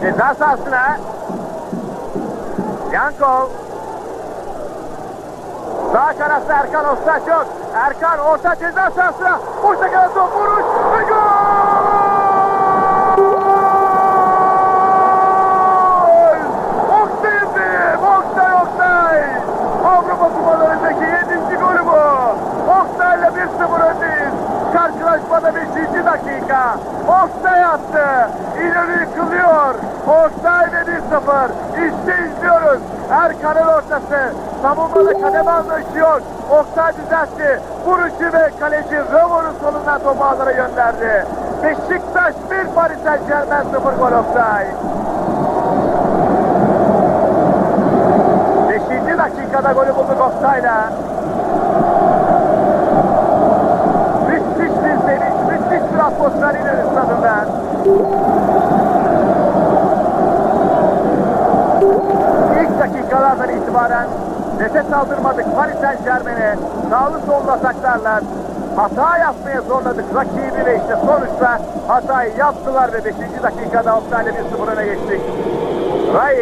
Ceza sahasına. Yankov. Sağ kanatta Erkan Ostak yok. Erkan orta ceza sahasına. Boşta kalan top vuruş ve gol! Oktay'ın benim! Oktay Oktay! Avrupa kupalarındaki 7. golü bu. Oktay'la 1-0 öndeyiz. Karşılaşmada 5. dakika. Oktay attı. İleri yıkılıyor. Oktay ve 1-0. İşte izliyoruz. Erkan'ın ortası. Savunmada kademe anlayışı yok. Oktay düzeltti. Vuruşu ve kaleci Rövor'un solundan topu ağlara gönderdi. Beşiktaş 1 Paris Saint Germain 0 gol Oktay. 5. dakikada golü bulduk Oktay'la. Atmosfer ileri stadından. İlk dakikalardan itibaren nefes aldırmadık Paris Saint Germain'e. Sağlı sollu ataklarla hata yapmaya zorladık rakibi ve işte sonuçta hatayı yaptılar ve 5. dakikada Oktay'la 1-0 öne geçtik. Ray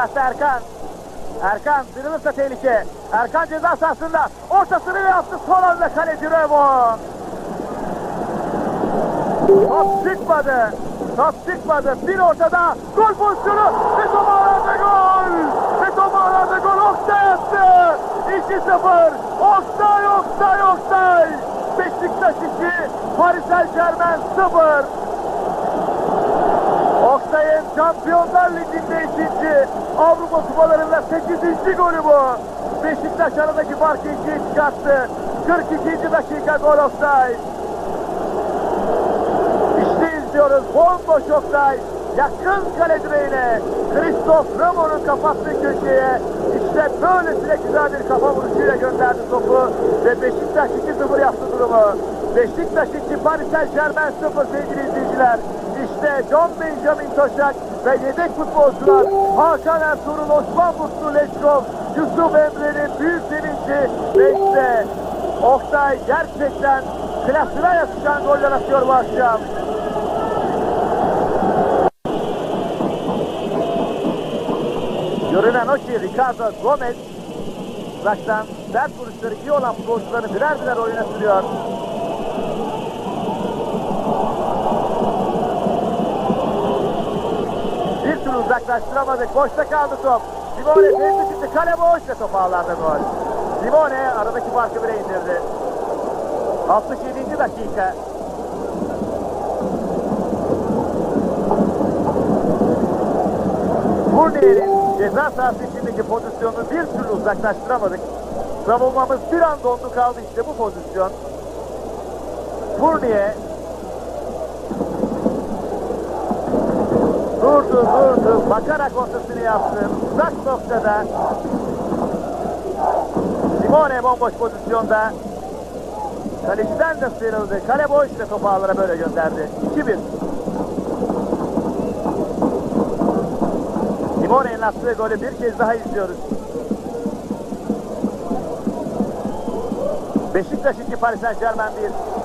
Kanatta Erkan. Erkan dırılırsa tehlike. Erkan ceza sahasında. Ortasını yaptı. Son anda kaleci Revo. Top çıkmadı. Top çıkmadı. Bir ortada. Gol pozisyonu. Ve top ağlarda gol. Ve top ağlarda gol. Oktay attı. 2-0. Oktay, Oktay, Oktay. Beşiktaş 2. Paris Saint Germain 0. Şampiyonlar Ligi'nde ikinci, Avrupa Kupalarında 8. golü bu. Beşiktaş aradaki farkı ikiye çıkarttı. 42. dakika gol Oktay. İşte izliyoruz bomboş Oktay. Yakın kale direğine. Christoph Ramon'un kapattığı köşeye. İşte böylesine güzel bir kafa vuruşuyla gönderdi topu. Ve Beşiktaş 2-0 yaptı durumu. Beşiktaş 2 Paris Saint Germain 0 sevgili izleyiciler. İşte John Benjamin Toşak ve yedek futbolcular Hakan Ertuğrul, Osman Mutlu Leşkov, Yusuf Emre'nin büyük sevinci ve işte Oktay gerçekten klasına yakışan goller atıyor bu akşam. Görünen o ki Ricardo Gomez uzaktan sert vuruşları iyi olan futbolcuları birer birer oyuna sürüyor. Uzaklaştıramadık. Boşta kaldı top. Simone tepki çıktı. Kale boş ve top ağlarda gol. Simone aradaki farkı bire indirdi. 67. dakika. Fournier'in ceza sahası içindeki pozisyonunu bir türlü uzaklaştıramadık. Savunmamız bir an dondu kaldı işte bu pozisyon. Fournier durdu durdu bakarak ortasını yaptı. Uzak noktada Simone bomboş pozisyonda Kaleciden de sıyrıldı. Kale boş ve topu ağlara böyle gönderdi. 2-1. Simone'nin attığı golü bir kez daha izliyoruz. Beşiktaş 2 Paris Saint Germain 1.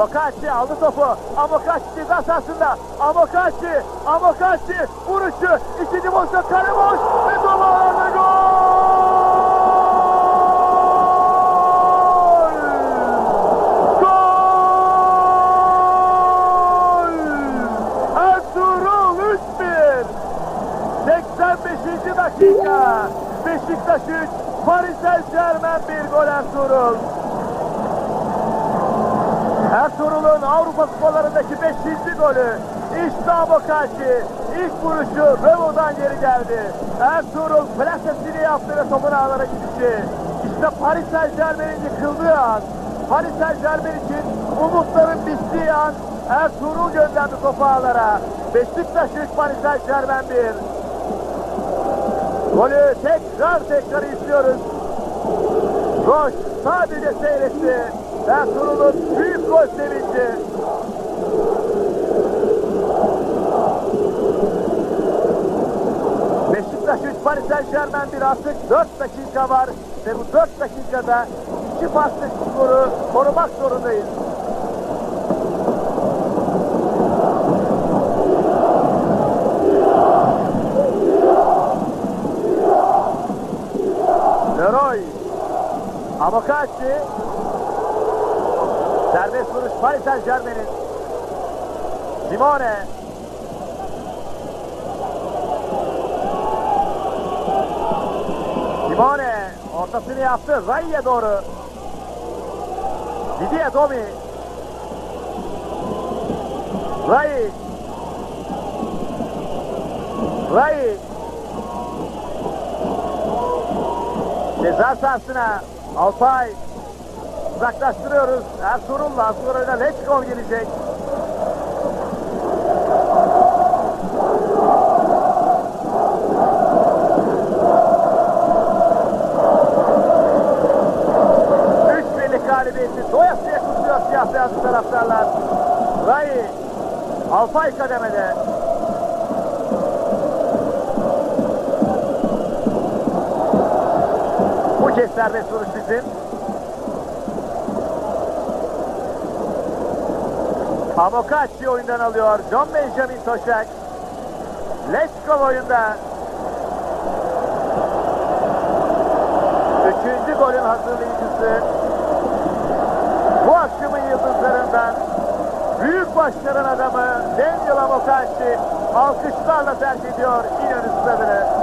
Amokachi aldı topu. Amokachi ceza sahasında. Amokachi, Amokachi vuruşu. İkinci pozisyon kale boş. Ve top ağlarda gol! Gol! Ertuğrul 3-1. 85. dakika. Beşiktaş 3, Paris Saint Germain 1 gol Ertuğrul. Ertuğrul'un Avrupa Kupalarındaki 5. golü. İşte Amokachi. İlk vuruşu Revo'dan geri geldi. Ertuğrul plasesini yaptı ve topun ağlara gidişi. İşte Paris Saint Germain'in yıkıldığı an. Paris Saint Germain için umutların bittiği an Ertuğrul gönderdi topu ağlara. Beşiktaş 3 Paris Saint Germain 1. Golü tekrar tekrar izliyoruz. Roş sadece seyretti. Ertuğrul'un büyük gol sevinci. Beşiktaş 3 Paris Saint Germain 1 artık 4 dakika var ve bu 4 dakikada iki paslık skoru korumak zorundayız. Leroy Avokacci Serbest vuruş Paris Saint Germain'in Simone. Simone ortasını yaptı. Ray'e doğru. Didier Domi. Ray Ray Ceza sahasına Alpay uzaklaştırıyoruz. Ertuğrul'la oyuna Leçkov gelecek. Üç birlik galibiyeti doyasıya kutluyor siyah taraftarlar. Ray Alpay kademede. Bu kez serbest vuruş bizim. Amokachi oyundan alıyor. John Benjamin Toşak. Leşkov oyunda. Üçüncü golün hazırlayıcısı. Bu akşamın yıldızlarından büyük başların adamı Daniel Amokachi alkışlarla terk ediyor İnönü stadını.